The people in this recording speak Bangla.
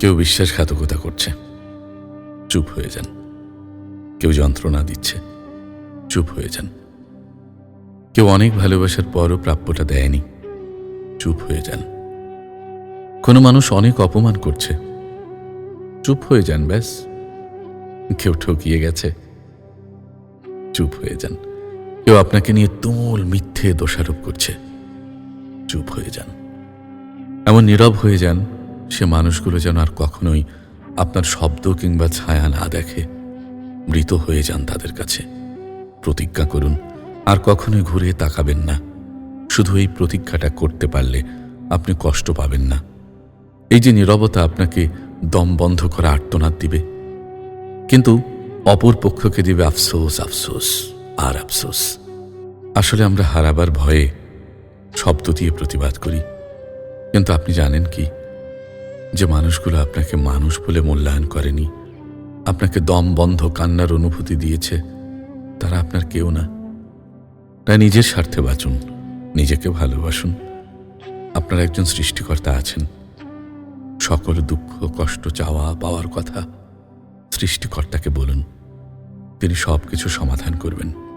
কেউ বিশ্বাসঘাতকতা করছে। চুপ হয়ে যান। কেউ যন্ত্রণা দিচ্ছে। চুপ হয়ে যান। কেউ অনেক ভালোবাসার পরও প্রাপ্যটা দেয়নি। চুপ হয়ে যান। কোনো মানুষ অনেক অপমান করছে। চুপ হয়ে যান, ব্যাস। কেউ ঠকিয়ে গেছে। চুপ হয়ে যান। কেউ আপনাকে নিয়ে তুমুল মিথ্যে দোষারোপ করছে। চুপ হয়ে যান। এমন নীরব হয়ে যান সে মানুষগুলো যেন আর কখনোই আপনার শব্দ কিংবা ছায়া না দেখে। মৃত হয়ে যান তাদের কাছে। প্রতিজ্ঞা করুন, আর কখনোই ঘুরে তাকাবেন না। শুধু এই প্রতিজ্ঞাটা করতে পারলে আপনি কষ্ট পাবেন না। এই যে নীরবতা আপনাকে দম বন্ধ করা আর্তনাদ দিবে। কিন্তু অপর পক্ষকে দিবে আফসোস আফসোস, আর আফসোস। আসলে আমরা হারাবার ভয়ে শব্দ দিয়ে প্রতিবাদ করি। কিন্তু আপনি জানেন কি? যে মানুষগুলো আপনাকে মানুষ বলে মূল্যায়ন করেনি, আপনাকে দম বন্ধ কান্নার অনুভূতি দিয়েছে, তারা আপনার কেউ না। তাই নিজের স্বার্থে বাঁচুন, নিজেকে ভালোবাসুন। আপনার একজন সৃষ্টিকর্তা আছেন। সকল দুঃখ, কষ্ট, চাওয়া, পাওয়ার কথা সৃষ্টিকর্তাকে বলুন। তিনি সব কিছু সমাধান করবেন।